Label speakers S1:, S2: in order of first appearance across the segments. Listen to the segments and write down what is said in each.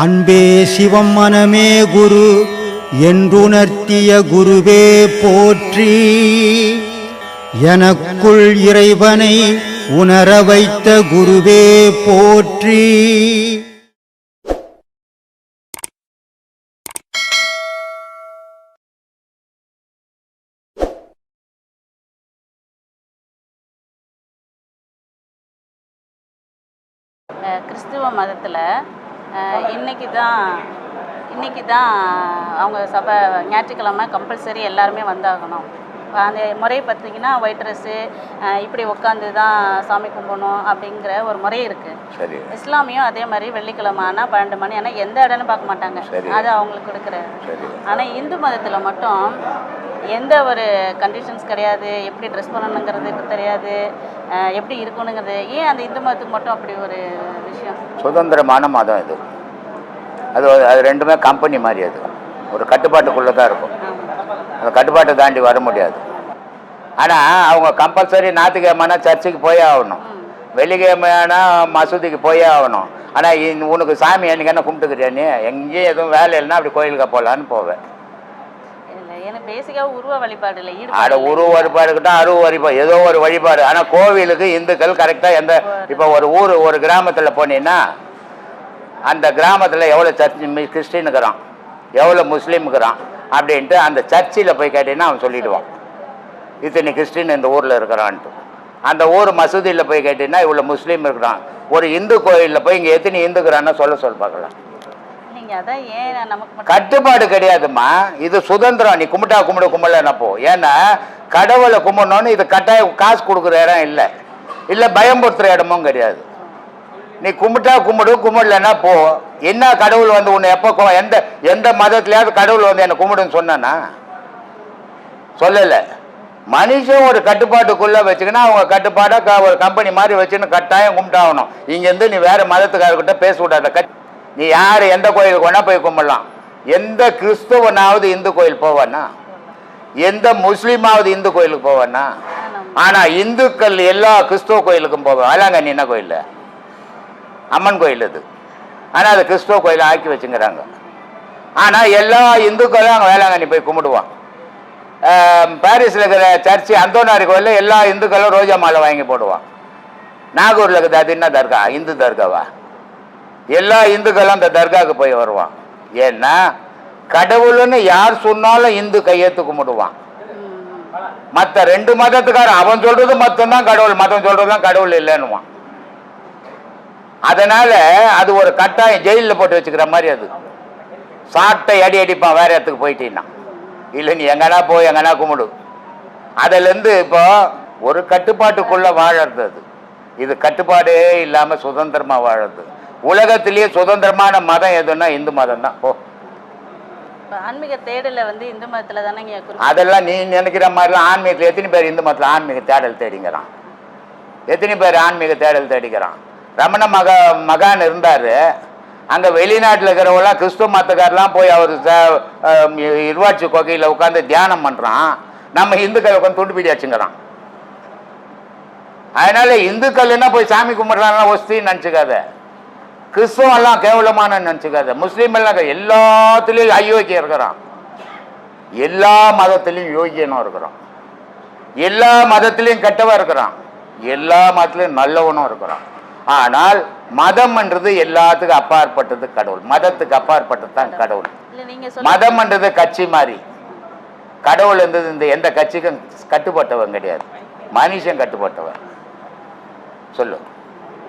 S1: அன்பே சிவம் மனமே குரு என்றுணர்த்திய குருவே போற்றி. எனக்குள் இறைவனை உணர வைத்த குருவே போற்றி.
S2: கிறிஸ்துவ மதத்தில் இன்னைக்கு தான் இன்னைக்கு தான் அவங்க சபை ஞாயிற்றுக்கிழமை கம்பல்சரி எல்லாருமே வந்தாகணும். அந்த முறை பார்த்தீங்கன்னா ஒயிட் ட்ரெஸ்ஸு இப்படி உட்காந்து தான் சாமி கும்பிடணும் அப்படிங்கிற ஒரு முறை இருக்குது இஸ்லாமியும் அதே மாதிரி வெள்ளிக்கிழமை ஆனால் பன்னெண்டு மணி ஆனால் எந்த இடம்னு பார்க்க மாட்டாங்க. அது அவங்களுக்கு கொடுக்குற. ஆனால் இந்து மதத்தில் மட்டும் எந்த ஒரு கண்டிஷன்ஸ் கிடையாது. எப்படி ட்ரெஸ் பண்ணணுங்கிறது தெரியாது. எப்படி இருக்கணுங்கிறது. ஏன் அந்த இந்து மதத்துக்கு மட்டும் அப்படி ஒரு
S3: சுதந்திரமான மதம் இது. அது ஒரு- அது ரெண்டுமே கம்பெனி மாதிரி அது. ஒரு கட்டுப்பாட்டுக்குள்ளே தான் இருக்கும். அந்த கட்டுப்பாட்டை தாண்டி வர முடியாது. ஆனால் அவங்க கம்பல்சரி ஞாயிற்றுக்கிழமைனா சர்ச்சுக்கு போயே ஆகணும். வெள்ளிக்கிழமைனா மசூதிக்கு போயே ஆகணும். ஆனால் உனக்கு சாமி என்னைக்கு என்ன கும்பிட்டுக்கிறியா நீ? எங்கேயும் எதுவும் வேலை இல்லைன்னா அப்படி கோயிலுக்கு போகலான்னு போவேன்.
S2: பேசிக்காக உருவ வழிபாடு இல்லை
S3: அட
S2: ஈடுபாடு
S3: உருவ வழிபாடு இருக்கட்டும் அருவ வழிபாடு ஏதோ ஒரு வழிபாடு. ஆனால் கோவிலுக்கு இந்துக்கள் கரெக்டாக எந்த இப்போ ஒரு ஊர் ஒரு கிராமத்தில் போனீங்கன்னா அந்த கிராமத்தில் எவ்வளோ சர்ச் கிறிஸ்டினுக்குறான் எவ்வளோ முஸ்லீமுக்குறான் அப்படின்ட்டு அந்த சர்ச்சில் போய் கேட்டீங்கன்னா அவன் சொல்லிடுவான். இத்தனை கிறிஸ்டின் இந்த ஊரில் இருக்கிறான்ட்டு. அந்த ஊர் மசூதியில் போய் கேட்டீங்கன்னா இவ்வளோ முஸ்லீம் இருக்கிறான். ஒரு இந்து கோயிலில் போய் இங்கே எத்தனை இந்துக்கிறான்னு சொல்ல சொல்ல பார்க்கலாம். கட்டுப்பாடு கிடையாதும்மா. இது சுதந்திரம். நீ கும்பிட்டா கும்பிடு கும்பிடல போ. ஏன்னா கடவுளை கும்பிடணும்னு இது கட்டாயம் காசு கொடுக்குற இடம் இல்லை. இல்லை பயம்படுத்துகிற இடமும் கிடையாது. நீ கும்பிட்டா கும்பிடு கும்பிடலன்னா போ. என்ன கடவுள் வந்து உன்னை எப்போ எந்த எந்த மதத்துலயாவது கடவுள் வந்து என்னை கும்பிடுன்னு சொன்னானா? சொல்லலை. மனுஷன் ஒரு கட்டுப்பாட்டுக்குள்ளே வச்சுக்கினா அவங்க கட்டுப்பாடாக க- ஒரு கம்பெனி மாதிரி வச்சுன்னு கட்டாயம் கும்பிட்டாகணும். இங்கேருந்து நீ வேறு மதத்துக்காரர்கிட்ட பேசக்கூடாத கட் நீ யார் எந்த கோயிலுக்கு வேணா போய் கும்பிடலாம். எந்த கிறிஸ்தவனாவது இந்து கோயில் போவானா எந்த முஸ்லீமாவது இந்து கோயிலுக்கு போவானா ஆனா இந்துக்கள் எல்லா கிறிஸ்துவ கோயிலுக்கும் போவேன் வேளாங்கண்ணி என்ன கோயில் அம்மன் கோயில் அது. ஆனா அது கிறிஸ்துவ கோயிலை ஆக்கி வச்சுங்கிறாங்க. ஆனா எல்லா இந்துக்களும் அங்கே வேளாங்கண்ணி போய் கும்பிடுவான். ஆம், பாரிஸ்ல இருக்கிற சர்ச்சு அந்தோனாரி கோயிலில் எல்லா இந்துக்களும் ரோஜா மாலை வாங்கி போடுவான். நாகூர்ல இருக்கிறது அது என்ன தர்கா? இந்து தர்காவா? எல்லா இந்துக்களும் அந்த தர்காவுக்கு போய் வருவான். ஏன்னா கடவுள்னு யார் சொன்னாலும் இந்து கையெழுத்து கும்பிடுவான். மற்ற ரெண்டு மதத்துக்காரன் அவன் சொல்றது மட்டும்தான் கடவுள் மதம் சொல்றதுதான் கடவுள் இல்லைன்னுவான். அதனால அது ஒரு கட்டாயம் ஜெயிலில் போட்டு வச்சுக்கிற மாதிரி அது. சாட்டை அடி அடிப்பான் வேற இடத்துக்கு போயிட்டீங்கன்னா இல்லை நீ எங்கன்னா போய் எங்கன்னா கும்பிடு. அதுலேருந்து இப்போ ஒரு கட்டுப்பாட்டுக்குள்ள வாழறது அது. இது கட்டுப்பாடே இல்லாமல் சுதந்திரமாக வாழறது. உலகத்திலேயே சுதந்திரமான மதம் எதுன்னா இந்து மதம் தான்
S2: இப்போ ஆன்மீக தேடலை வந்து இந்து மதத்தில் தானே
S3: அதெல்லாம் நீ நினைக்கிற மாதிரிலாம் ஆன்மீகத்தில் எத்தனை பேர் இந்து மதத்தில் ஆன்மீக தேடல் தேடிங்கிறான்? எத்தனை பேர் ஆன்மீக தேடல் தேடிக்கிறான் ரமண மக மகான் இருந்தார். அங்கே வெளிநாட்டில் இருக்கிறவங்களாம் கிறிஸ்துவ மதக்காரெலாம் போய் அவர் இருவாட்சி கொகையில் உட்காந்து தியானம் பண்ணுறான் நம்ம இந்துக்கள் உட்காந்து துண்டு பீடி வச்சுங்கிறான் அதனால இந்துக்கள் என்ன போய் சாமி கும்பிட்றாங்கலாம் ஒஸ்தின்னு நினச்சிக்காத. கிறிஸ்துவெல்லாம் கேவலமான நினச்சிக்காத. முஸ்லீம் எல்லாம் எல்லாத்துலேயும் அயோக்கியம் இருக்கிறான். எல்லா மதத்திலையும் யோகியனும் இருக்கிறான். எல்லா மதத்திலையும் கெட்டவன் இருக்கிறான். எல்லா மதத்திலையும் நல்லவனும் இருக்கிறான். ஆனால் மதம்ன்றது எல்லாத்துக்கும் அப்பாற்பட்டது கடவுள். மதத்துக்கு அப்பாற்பட்டது தான் கடவுள். மதம்ன்றது கட்சி மாதிரி கடவுள் இருந்தது இந்த எந்த கட்சிக்கும் கட்டுப்பட்டவன் கிடையாது. மனுஷன் கட்டுப்பட்டவன். சொல்லு.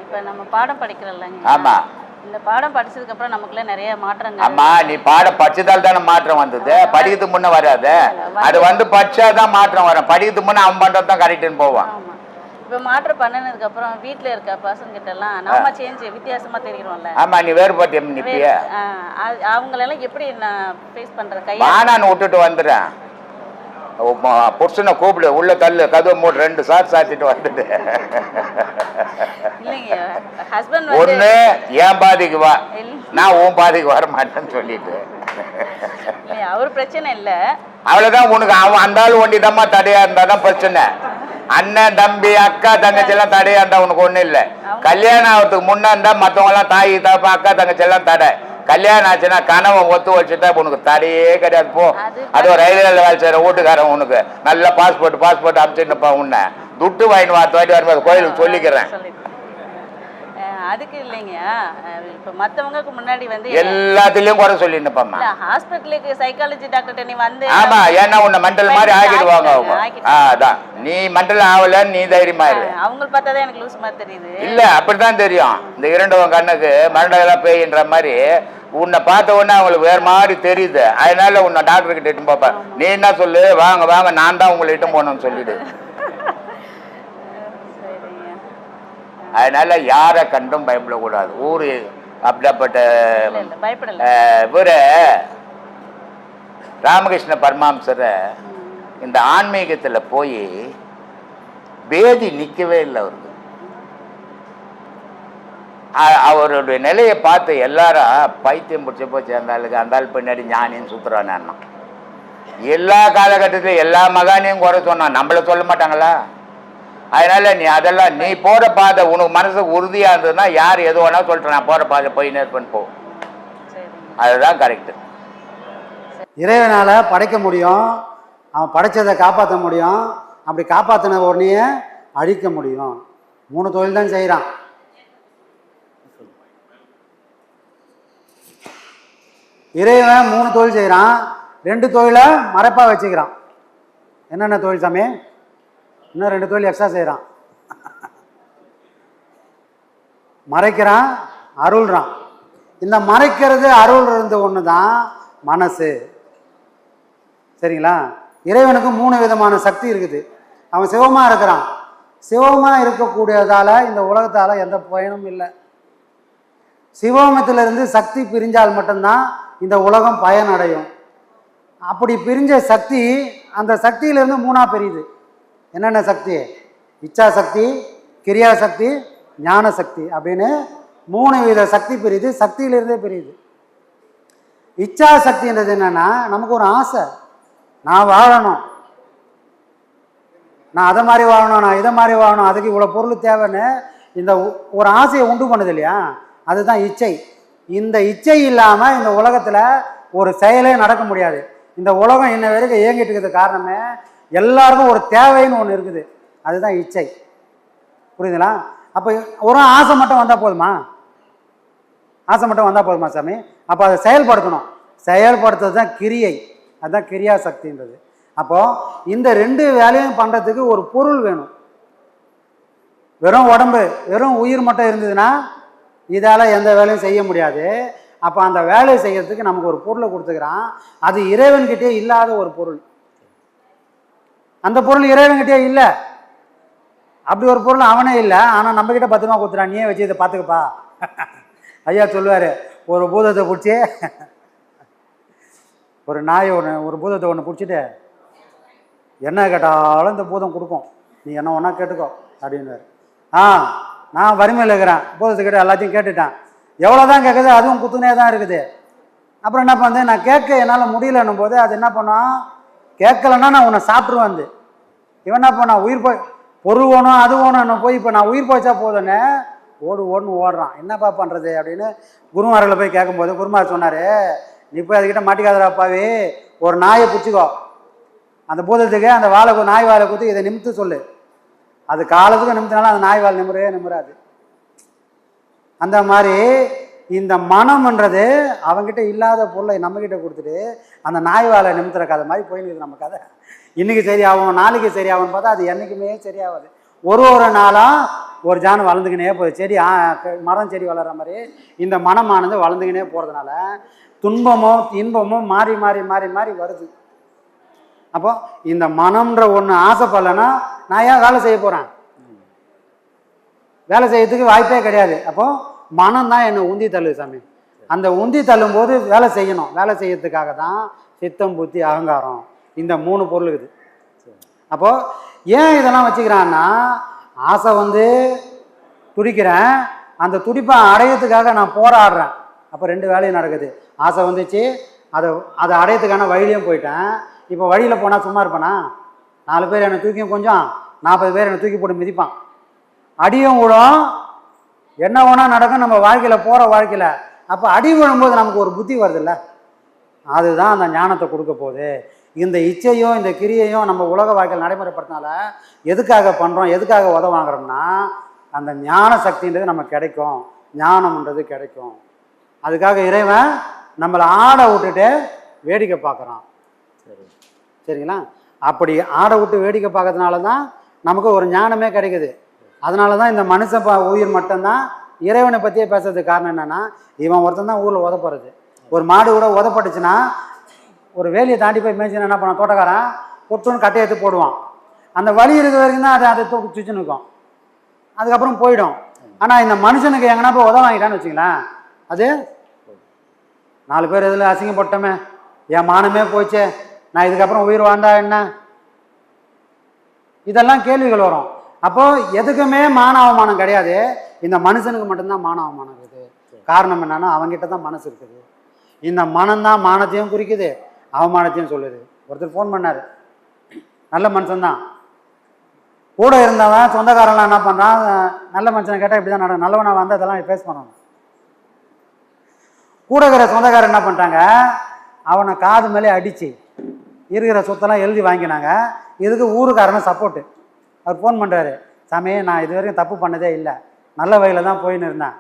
S2: இப்போ நம்ம பாடம் படிக்கிறோம்லங்க.
S3: ஆமா.
S2: இந்த பாடம் படிச்சதுக்கு அப்புறம் நமக்குள்ள நிறைய மாற்றங்கள்
S3: அம்மா நீ பாடம் படிச்சதால் தானே மாற்றம் வந்தது? படிக்கிறதுக்கு முன்ன வராது? அது வந்து படிச்சாதான் மாற்றம் வரும். படிக்கிறதுக்கு முன்ன அவன் பண்றது தான் கரெக்டுன்னு போவான்.
S2: ஆமா. இப்போ மாற்றம் பண்ணினதுக்கு அப்புறம் வீட்ல இருக்க பசங்க கிட்ட எல்லாம் நாம சேஞ்ச் வித்தியாசமா தெரிகிறோம்ல
S3: ஆமா நீ வேறுபாட்டு நிப்பிய
S2: அவங்களெல்லாம் எப்படி நான் ஃபேஸ் பண்றது? கையா
S3: வானான்னு விட்டுட்டு வந்துடுறேன். உம்ம புருஷனை கூப்பிடு உள்ள தள்ளு கதவு மூடு ரெண்டு சார் சாத்திட்டு வந்துட்டு. ஒண்ணு என் பாதிக்கு வா. நான் உன் பாதிக்கு வர மாட்டேன்னு சொல்லிட்டு
S2: அவர் பிரச்சனை இல்ல.
S3: அவ்வளவுதான் உனக்கு அவன் அந்த ஆள் ஒண்டி தம்மா தடையா இருந்தாதான் பிரச்சனை. அண்ணன் தம்பி அக்கா தங்கச்சி எல்லாம் தடையா இருந்தா உனக்கு ஒண்ணும் இல்ல. கல்யாணம் ஆகிறதுக்கு முன்ன இருந்தா மத்தவங்க எல்லாம் தாய் தாப்பா அக்கா தங்கச்சி எல்லாம் தடை. கல்யாணம் ஆச்சுன்னா கனவை ஒத்து வச்சுட்டா உனக்கு தடையே கிடையாது போ.
S2: அது
S3: ரயில்வேல வேலை செய்யற வீட்டுக்காரன் உனக்கு நல்ல பாஸ்போர்ட் பாஸ்போர்ட் அனுப்பிச்சுட்டுப்பா உன்னை. துட்டு வாங்கிட்டு வா வாட்டி வரும்போது கோயிலுக்கு சொல்லிக்கிறேன்.
S2: அதுக்கு இல்லைங்க. இப்ப முன்னாடி வந்து
S3: எல்லாத்துலயும் குறை சொல்லிட்டுப்பாம்மா.
S2: இல்ல ஹாஸ்பிட்டலுக்கு சைக்காலஜி டாக்டர்கிட்ட நீ வந்து
S3: ஆமா ஏன்னா உன்னை மெண்டல் மாதிரி ஆக்கிடுவாங்க அவங்க. அதான். நீ மெண்டல் ஆகலன்னு நீ தைரியமா இரு.
S2: பார்த்தா தான் எனக்கு லூஸ் மாதிரி தெரியுது.
S3: இல்ல அப்படித்தான் தெரியும். இந்த இரண்டவன் கண்ணுக்கு மண்டலம் பேயின்ற மாதிரி உன்னை பார்த்த உடனே அவங்களுக்கு வேற மாதிரி தெரியுது. அதனால உன்னை டாக்டர் கிட்ட இட்டு பாப்பா. நீ என்ன சொல்லு? வாங்க வாங்க நான் தான் உங்களை இட்டு போகணும்னு சொல்லிடு. அதனால யாரை கண்டும் பயப்படக்கூடாது. ஊரு அப்படிப்பட்ட இவரு ராமகிருஷ்ண பரமாம்சரை இந்த ஆன்மீகத்துல போய் பேதி நிக்கவே இல்லை அவருக்கு. அவருடைய நிலையை பார்த்து எல்லாரும் பைத்தியம் பிடிச்ச போச்சு அந்த ஆளுக்கு அந்த ஆள் பின்னாடி ஞானின்னு சுத்துறான் எல்லா காலகட்டத்திலும் எல்லா மகானையும் குறை சொன்னான். நம்மள சொல்ல மாட்டாங்களா? அதனால நீ அதெல்லாம் நீ போற பாதை உனக்கு மனசு உறுதியா இருந்ததுன்னா யார் எது வேணா சொல்லிட்டு நான் போற பாதை போய் நேர்பன் போ. அதுதான் கரெக்ட்
S4: இறைவனால் படைக்க முடியும். அவன் படைச்சதை காப்பாற்ற முடியும். அப்படி காப்பாற்றின உடனே அழிக்க முடியும். மூணு தொழில் தான் செய்கிறான் இறைவன் மூணு தொழில் செய்கிறான் ரெண்டு தொழிலை மறைப்பாக வச்சுக்கிறான். என்னென்ன தொழில் சாமி? இன்னும் ரெண்டு தொழில் எக்ஸ்ட்ரா செய்கிறான் மறைக்கிறான் அருள்றான். இந்த மறைக்கிறது அருள்றது ஒன்று தான் மனசு. சரிங்களா? இறைவனுக்கு மூணு விதமான சக்தி இருக்குது. அவன் சிவமாக இருக்கிறான். சிவமாக இருக்கக்கூடியதால் இந்த உலகத்தால் எந்த பயனும் இல்லை. சிவமத்திலிருந்து சக்தி பிரிஞ்சால் மட்டும்தான் இந்த உலகம் பயனடையும். அப்படி பிரிஞ்ச சக்தி அந்த சக்தியிலேருந்து மூணாக பிரியுது. என்னென்ன சக்தி? இச்சா சக்தி கிரியா சக்தி ஞான சக்தி அப்படின்னு மூணு வித சக்தி பிரியுது சக்தியிலிருந்தே பிரியுது. இச்சா சக்தின்றது என்னென்னா நமக்கு ஒரு ஆசை. நான் வாழணும். நான் அதை மாதிரி வாழணும் நான் இதை மாதிரி வாழணும் அதுக்கு இவ்வளோ பொருள் தேவைன்னு இந்த ஒரு ஆசையை உண்டு பண்ணுது இல்லையா? அதுதான் இச்சை. இந்த இச்சை இல்லாமல் இந்த உலகத்தில் ஒரு செயலே நடக்க முடியாது. இந்த உலகம் இன்ன வரைக்கும் இயங்கிட்டு இருக்கிறது காரணமே எல்லாருக்கும் ஒரு தேவைன்னு ஒன்று இருக்குது. அதுதான் இச்சை. புரியுதுங்களா? அப்போ ஒரு ஆசை மட்டும் வந்தால் போதுமா? ஆசை மட்டும் வந்தால் போதுமா சாமி? அப்போ அதை செயல்படுத்தணும். செயல்படுத்துறது தான் கிரியை. அதுதான் கிரியா சக்தின்றது. அப்போது இந்த ரெண்டு வேலையும் பண்ணுறதுக்கு ஒரு பொருள் வேணும். வெறும் உடம்பு வெறும் உயிர் மட்டும் இருந்ததுன்னா இதால் எந்த வேலையும் செய்ய முடியாது. அப்போ அந்த வேலையை செய்கிறதுக்கு நமக்கு ஒரு பொருளை கொடுத்துக்கிறான். அது இறைவன்கிட்டே இல்லாத ஒரு பொருள். அந்த பொருள் இறைவன்கிட்டே இல்லை. அப்படி ஒரு பொருள் அவனே இல்லை. ஆனால் நம்மக்கிட்ட பத்திரமா கொடுத்துறான் நீயே வச்சு இதை பார்த்துக்கப்பா. ஐயா சொல்லுவார் ஒரு பூதத்தை பிடிச்சி ஒரு நாய் ஒன்று ஒரு பூதத்தை ஒன்று பிடிச்சிட்டு என்ன கேட்டாலும் இந்த பூதம் கொடுக்கும். நீ என்ன ஒன்றா கேட்டுக்கோ அப்படின்னாரு ஆ. நான் வறுமையில் இருக்கிறேன். பூதத்துக்கிட்ட எல்லாத்தையும் கேட்டுட்டேன். எவ்வளோ தான் கேட்குது அதுவும் குத்துனே தான் இருக்குது. அப்புறம் என்ன பண்ணுது? நான் கேட்க என்னால் முடியலன்னும் போது அது என்ன பண்ணான் கேட்கலன்னா நான் உன்னை சாப்பிட்ருவேன் வந்து. இவன் என்ன பண்ணான் உயிர் போய் பொருள் வேணும் அது வேணும் போய் இப்போ நான் உயிர் போச்சா போதுன்னு ஓடு ஓடுன்னு ஓடுறான். என்னப்பா பண்ணுறது அப்படின்னு குருமாரில் போய் கேட்கும்போது குருமார் சொன்னார் நீ போய் அதுக்கிட்ட மாட்டிக்காதப்பாவே ஒரு நாயை பிடிச்சிக்கோ. அந்த பூதத்துக்கு அந்த வாழை நாய் வாழை குத்து இதை நிமித்து சொல்லு. அது காலத்துக்கும் நிமித்தினாலும் அந்த நாய் வால் நிமிரவே நிமிராது. அந்த மாதிரி இந்த மனம்ன்றது அவங்ககிட்ட இல்லாத பொருளை நம்மக்கிட்ட கொடுத்துட்டு அந்த நாய் வாழை நிமித்துற கதை மாதிரி போயின்னு நம்ம கதை. இன்னைக்கு சரியாகும் நாளைக்கு சரியாகும்னு பார்த்தா அது என்றைக்குமே சரியாகாது. ஒரு ஒரு நாளாக ஒரு ஜான் வளர்ந்துக்கினே போகுது. செடி மரம் செடி வளர்கிற மாதிரி இந்த மனமானது வளர்ந்துக்கினே போகிறதுனால துன்பமோ இன்பமோ மாறி மாறி மாறி மாறி வருது. அப்போ இந்த மனம்ன்ற ஒன்று ஆசைப்படலைன்னா நான் ஏன் வேலை செய்ய போகிறேன் வேலை செய்யறதுக்கு வாய்ப்பே கிடையாது. அப்போ மனம் தான் என்னை உந்தி தள்ளுது சாமி. அந்த உந்தி தள்ளும் போது வேலை செய்யணும். வேலை செய்யறதுக்காக தான் சித்தம் புத்தி அகங்காரம் இந்த மூணு பொருள் இருக்குது. அப்போ ஏன் இதெல்லாம் வச்சுக்கிறான்னா ஆசை வந்து துடிக்கிறேன். அந்த துடிப்பை அடையிறதுக்காக நான் போராடுறேன். அப்போ ரெண்டு வேலையும் நடக்குது. ஆசை வந்துச்சு. அதை அதை அடையறதுக்கான வழியிலையும் போயிட்டேன். இப்போ வழியில் போனால் சும்மா இருப்பேனா? நாலு பேர் என்னை தூக்கியும் கொஞ்சம் நாற்பது பேர் என்னை தூக்கி போட்டு மிதிப்பான். அடியும் விடும் என்ன வேணா நடக்கும் நம்ம வாழ்க்கையில் போகிற வாழ்க்கையில். அப்போ அடி விழும்போது நமக்கு ஒரு புத்தி வருதுல்ல? அதுதான் அந்த ஞானத்தை கொடுக்க போகுது. இந்த இச்சையும் இந்த கிரியையும் நம்ம உலக வாழ்க்கையில் நடைமுறைப்படுத்தினால எதுக்காக பண்ணுறோம் எதுக்காக உதவ வாங்குறோம்னா அந்த ஞான சக்தின்றது நமக்கு கிடைக்கும். ஞானம்ன்றது கிடைக்கும். அதுக்காக இறைவன் நம்மளை ஆட விட்டுட்டு வேடிக்கை பார்க்குறான். சரி. சரிங்களா? அப்படி ஆடை விட்டு வேடிக்கை பார்க்கறதுனால தான் நமக்கு ஒரு ஞானமே கிடைக்குது. அதனால தான் இந்த மனுஷன் பா உயிர் மட்டும்தான் இறைவனை பற்றியே பேசுறதுக்கு காரணம் என்னென்னா இவன் ஒருத்தன் தான் ஊரில் உதப்படுறது ஒரு மாடு கூட உதப்பட்டுச்சுன்னா ஒரு வேலியை தாண்டி போய் மேய்ச்சினா என்ன பண்ணான் தோட்டக்காரன் கொட்டுன்னு கட்டையை எடுத்து போடுவான். அந்த வலி இருக்கிற வரைக்கும் தான் அதை அதை தூக்கி சுச்சு இருக்கும். அதுக்கப்புறம் போயிடும். ஆனால் இந்த மனுஷனுக்கு எங்கன்னா போய் உதவ வாங்கிட்டான்னு வச்சுங்களேன் அது நாலு பேர் இதில் அசிங்கப்பட்டோமே. என் மானமே போச்சே. நான் இதுக்கப்புறம் உயிர் வாழ்ந்தா என்ன? இதெல்லாம் கேள்விகள் வரும். அப்போ எதுக்குமே மான அவமானம் கிடையாது. இந்த மனுஷனுக்கு மட்டும்தான் மான அவமானம் இருக்குது. காரணம் என்னன்னா அவங்ககிட்ட தான் மனசு இருக்குது. இந்த மனம்தான் மானத்தையும் குறிக்குது அவமானத்தையும் சொல்லுது. ஒருத்தர் ஃபோன் பண்ணார். நல்ல மனுஷன்தான் கூட இருந்தவன் சொந்தக்காரன்லாம் என்ன பண்ணுறான் நல்ல மனுஷனை கேட்டால் இப்படி தான் நடக்கும். நல்லவனாக வந்து அதெல்லாம் ஃபேஸ் பண்ணணும். கூட இருக்கிற சொந்தக்காரர் என்ன பண்ணிட்டாங்க? அவனை காது மேலே அடித்து இருக்கிற சொத்தெல்லாம் எழுதி வாங்கினாங்க. இதுக்கு ஊருக்காரன சப்போர்ட்டு அவர் ஃபோன் பண்ணுறாரு சாமி நான் இது வரைக்கும் தப்பு பண்ணதே இல்லை. நல்ல வகையில் தான் போயின்னு இருந்தேன்.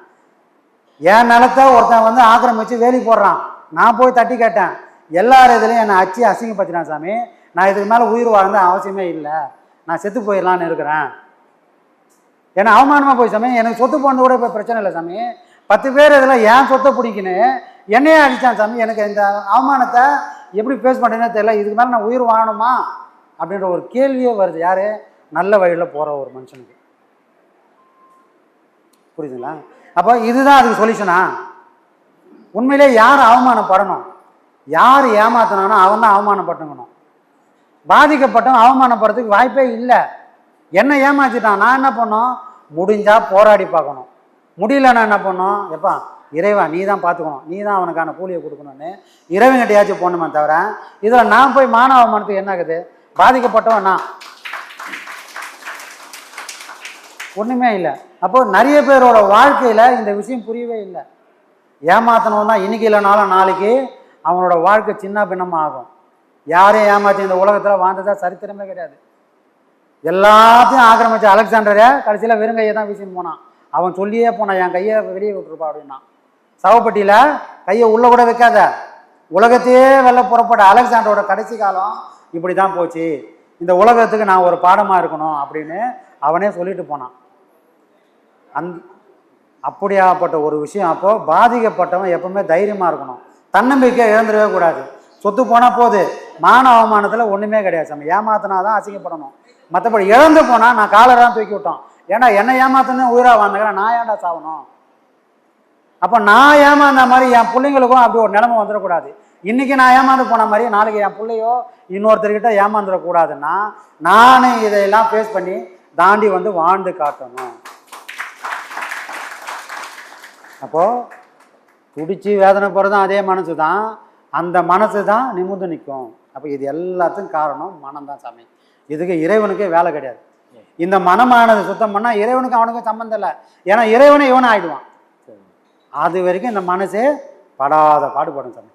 S4: என் நிலத்தை ஒருத்தன் வந்து ஆக்கிரமிச்சு வேலி போடுறான். நான் போய் தட்டி கேட்டேன். எல்லார் இதுலையும் என்னை அச்சு அசிங்கப்படுத்தினான் சாமி. நான் இதுக்கு மேலே உயிர் வாழ்ந்த அவசியமே இல்லை. நான் செத்து போயிடலான்னு இருக்கிறேன். ஏன்னா அவமானமாக போய் சாமி எனக்கு சொத்து போனது கூட இப்போ பிரச்சனை இல்லை சாமி. பத்து பேர் இதில் ஏன் சொத்தை பிடிக்குன்னு என்னையே அடித்தான் சாமி. எனக்கு இந்த அவமானத்தை எப்படி ஃபேஸ் பண்ணுறேனே தெரியல இதுக்கு மேலே நான் உயிர் வாழணுமா? அப்படின்ற ஒரு கேள்வியே வருது. யார்? நல்ல வழியில் போகிற ஒரு மனுஷனுக்கு. புரியுதுங்களா? அப்போ இதுதான் அதுக்கு சொல்யூஷனா உண்மையிலே யார் அவமானப்படணும்? யார் ஏமாத்தினானோ அவன் தான் அவமானப்பட்டுக்கணும். பாதிக்கப்பட்டவன் அவமானப்படுறதுக்கு வாய்ப்பே இல்லை. என்ன ஏமாத்திட்டான் நான் என்ன பண்ணோம் முடிஞ்சால் போராடி பார்க்கணும். முடியலன்னா என்ன பண்ணோம் எப்பா இறைவா நீ தான் பார்த்துக்கணும். நீ தான் அவனுக்கான கூலியை கொடுக்கணும்னு இறைவன்கிட்டயாச்சும் போகணுமே தவிர இதில் நான் போய் மான அவமானத்துக்கு என்ன ஆகுது? பாதிக்கப்பட்டவன் நான். ஒன்றுமே இல்லை. அப்போ நிறைய பேரோட வாழ்க்கையில் இந்த விஷயம் புரியவே இல்லை. ஏமாத்தணும் தான் இன்றைக்கி இல்லைனாலும் நாளைக்கு அவனோட வாழ்க்கை சின்ன பின்னமாக ஆகும். யாரையும் ஏமாற்றி இந்த உலகத்தில் வாழ்ந்ததா சரித்திரமே கிடையாது. எல்லாத்தையும் ஆக்கிரமிச்ச அலெக்சாண்டரை கடைசியில் வெறுங்கையை தான் வீசின்னு போனான். அவன் சொல்லியே போனான் என் கையை வெளியே விட்டுருப்பா அப்படின்னா. சவப்பட்டியில் கையை உள்ளே கூட வைக்காத. உலகத்தையே வெளில புறப்பட்ட அலெக்சாண்டரோட கடைசி காலம் இப்படி தான் போச்சு. இந்த உலகத்துக்கு நான் ஒரு பாடமாக இருக்கணும் அப்படின்னு அவனே சொல்லிட்டு போனான். அந் அப்படியாப்பட்ட ஒரு விஷயம் அப்போது பாதிக்கப்பட்டவன் எப்பவுமே தைரியமாக இருக்கணும். தன்னம்பிக்கை இழந்துடவே கூடாது. சொத்து போனால் போகுது மான அவமானத்தில் ஒன்றுமே கிடையாது நம்ம ஏமாத்தினா தான் அசிங்கப்படணும். மற்றபடி இழந்து போனால் நான் காலராக தூக்கி விட்டோம் ஏன்னா என்னை ஏமாத்தினே உயிராக வாழ்ந்துக்கிறேன். நான் ஏன்டா சாகணும் அப்போ நான் ஏமாந்த மாதிரி என் பிள்ளைங்களுக்கும் அப்படி ஒரு நிலைமை வந்துடக்கூடாது. இன்றைக்கி நான் ஏமாந்து போன மாதிரி நாளைக்கு என் பிள்ளையோ இன்னொருத்தர்கிட்ட ஏமாந்துடக்கூடாதுன்னா நானே இதையெல்லாம் ஃபேஸ் பண்ணி தாண்டி வந்து வாழ்ந்து காட்டணும். அப்போது துடிச்சு வேதனை போகிறதும் அதே மனசு தான் அந்த மனசு தான் நிமிர்ந்து நிற்கும். அப்போ இது எல்லாத்துக்கும் காரணம் மனம் தான் சாமி. இதுக்கு இறைவனுக்கே வேலை கிடையாது. இந்த மனமானது சுத்தம் பண்ணால் இறைவனுக்கு அவனுக்கும் சம்மந்தம் இல்லை. ஏன்னா இறைவனை இவனை ஆகிடுவான் அது வரைக்கும் இந்த மனசே படாத பாடுபடும் சாமி.